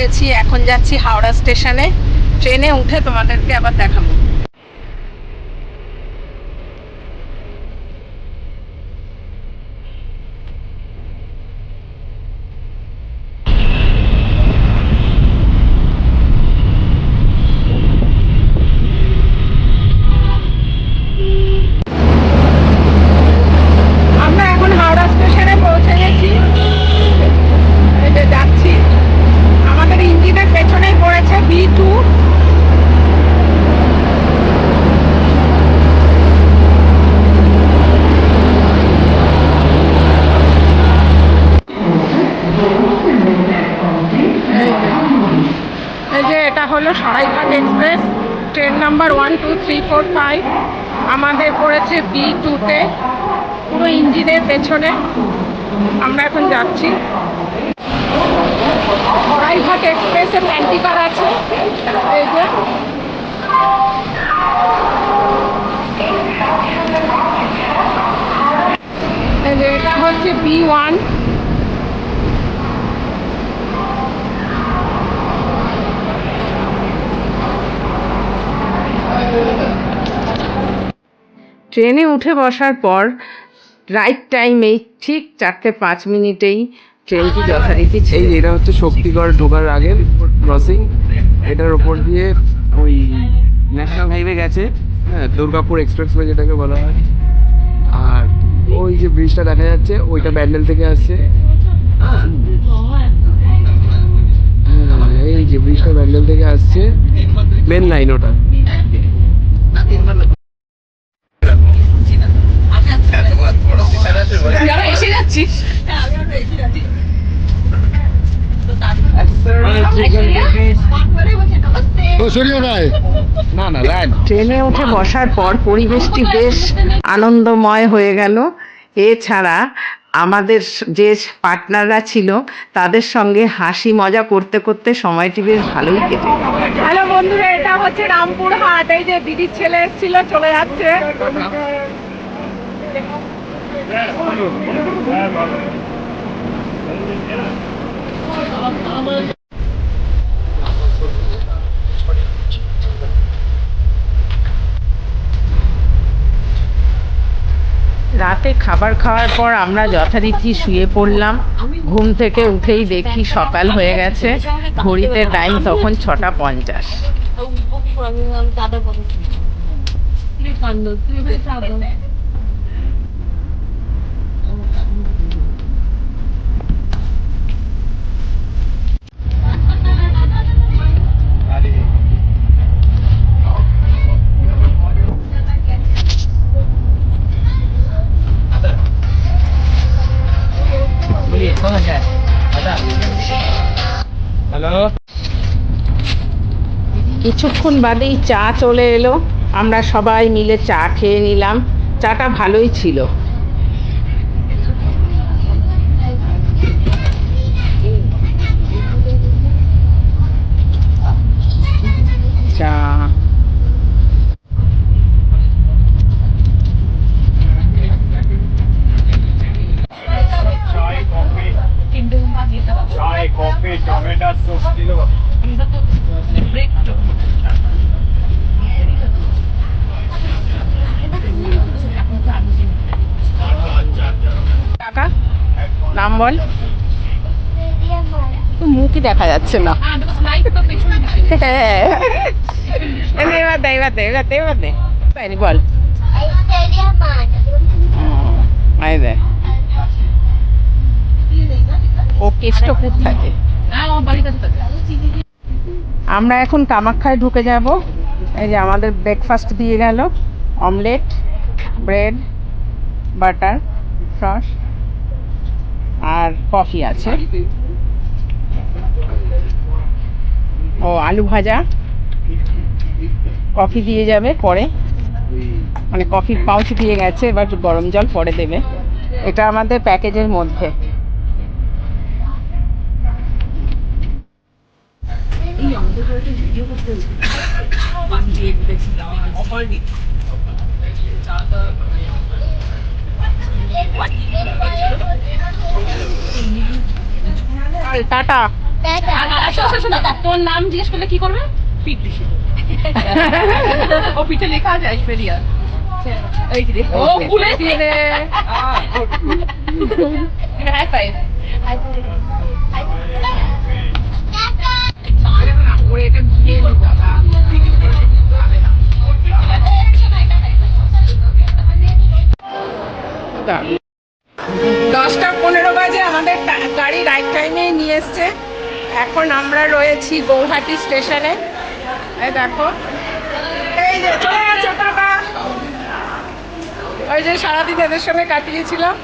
গেছি এখন যাচ্ছি হাওড়া স্টেশনে। ট্রেনে উঠে তোমাদেরকে আবার দেখাবো আমরা এখন হাওড়া স্টেশনে পৌঁছে গেছি এই যে যাচ্ছি আমাদের ইঞ্জিনের পেছনেই পড়েছে বি টু এই যে এটা হলো Saraighat express, train number one two three four five আমাদের পড়েছে বি টুতে পুরো ইঞ্জিনের পেছনে আমরা এখন যাচ্ছি। সরাইঘাট এক্সপ্রেসে প্যান্টিকার আছে। এই যে। এটা হচ্ছে বি ওয়ান ট্রেনে উঠে বসার পর রাইট টাইমেই ঠিক চারটে পাঁচ মিনিটেই ট্রেনটি যথারীতি এই এটা হচ্ছে শক্তিগড় ঢোকার আগের ক্রসিং এটার ওপর দিয়ে ওই ন্যাশনাল হাইওয়ে গেছে হ্যাঁ দুর্গাপুর এক্সপ্রেসওয়ে যেটাকে বলা হয়। আর ওই যে ব্রিজটা দেখা যাচ্ছে ওইটা ব্যান্ডেল থেকে আসছে। হ্যাঁ, এই যে ব্রিজটা ব্যান্ডেল থেকে আসছে মেন লাইন ওটা। রাইট ট্রেনে উঠে বসার পর পরিবেশটি বেশ আনন্দময় হয়ে গেল। এছাড়া আমাদের যে পার্টনাররা ছিল তাদের সঙ্গে হাসি মজা করতে করতে সময়টি বেশ ভালোই কেটে হ্যালো বন্ধুরা এটা হচ্ছে রামপুর হাট এই যে দিদির ছেলে এসেছিল চলে যাচ্ছে। রাতে খাবার খাওয়ার পর আমরা যথারীতি শুয়ে পড়লাম। ঘুম থেকে উঠেই দেখি সকাল হয়ে গেছে। ঘড়িতে টাইম তখন ছটা পঞ্চাশ। হ্যালো কিছুক্ষণ বাদেই চা চলে এলো। আমরা সবাই মিলে চা খেয়ে নিলাম। চাটা ভালোই ছিল। চা। কফি। বল। মুখই দেখা যাচ্ছে না। এবার দে দে দে বল। I they. আমরা এখন কামাখ্যায় ঢুকে যাব। এই যে আমাদের ব্রেকফাস্ট দিয়ে গেল। অমলেট ব্রেড বাটার সস আর কফি আছে। ও আলু ভাজা। কফি দিয়ে যাবে পরে। মানে কফির পাউচ দিয়ে গেছে এবার গরম জল পরে দেবে। এটা আমাদের প্যাকেজের মধ্যে। টাটা আসো, শোনো, তোর নাম জিজ্ঞেস করলে কি করবে? পিঠ ও পিঠে লেখা আছে ঐশ্বরিয়া ওই যে ও ভুলে রে হাই ফাইভ দশটা পনেরো বাজে আমাদের গাড়ি রাইট টাইমেই নিয়ে এসছে। এখন আমরা রয়েছি গৌহাটি স্টেশনে। এই দেখো। এই যে চলে গেছে ওই যে সারাদিন এদের সঙ্গে কাটিয়েছিলাম।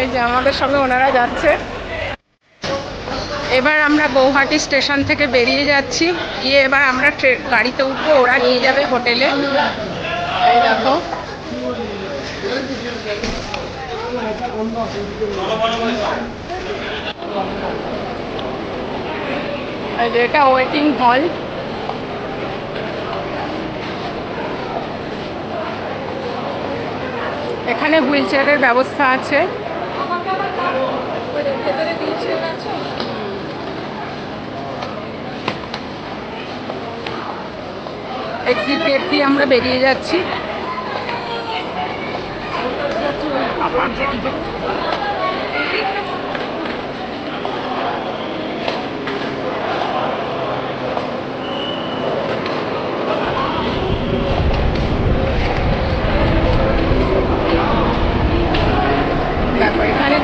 এই যে আমাদের সঙ্গে ওনারা যাচ্ছে। এবার আমরা গৌহাটি স্টেশন থেকে বেরিয়ে যাচ্ছি। গিয়ে এবার আমরা গাড়িতে উঠবো। ওরা নিয়ে যাবে হোটেলে। এই দেখো। এটা ওয়েটিং হল এখানে হুইল চেয়ারের ব্যবস্থা আছে। এক্সিট গেট দিয়ে আমরা বেরিয়ে যাচ্ছি।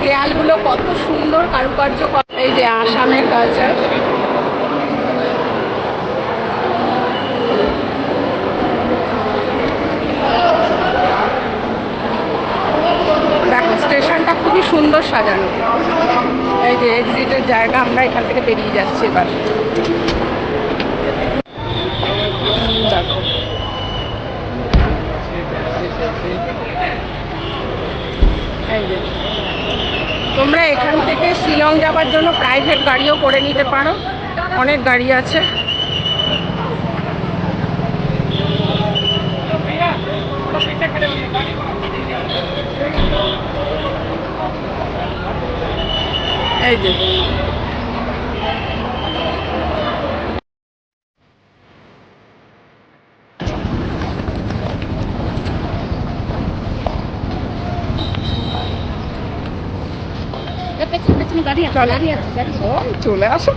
দেয়ালগুলো কত সুন্দর কারুকার্য করা। এই যে আসামের কালচার দেখো স্টেশনটা খুবই সুন্দর সাজানো। এই যে এক্সিটের জায়গা, আমরা এখান থেকে বেরিয়ে যাচ্ছি এবার। তোমরা এখান থেকে শিলং যাওয়ার জন্য প্রাইভেট গাড়িও করে নিতে পারো। অনেক গাড়ি আছে। এই যে পেছনে পেছনে গাড়ি আছে গাড়ি আছে গাড়ি আছে। ও, চলে আসো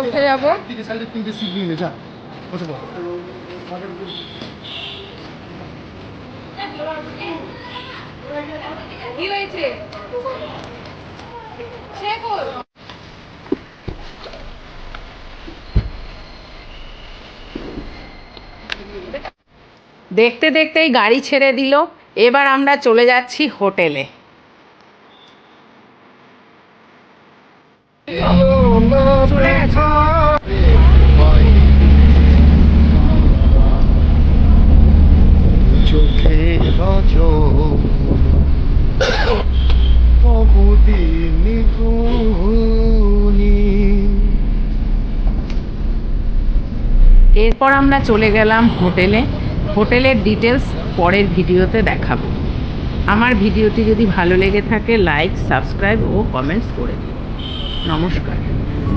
উঠে দেখতে দেখতেই গাড়ি ছেড়ে দিল। এবার আমরা চলে যাচ্ছি হোটেলে। এরপর আমরা চলে গেলাম হোটেলে। হোটেলের ডিটেলস পরের ভিডিওতে দেখাবো। আমার ভিডিওটি যদি ভালো লেগে থাকে লাইক সাবস্ক্রাইব ও কমেন্টস করে দিন নমস্কার।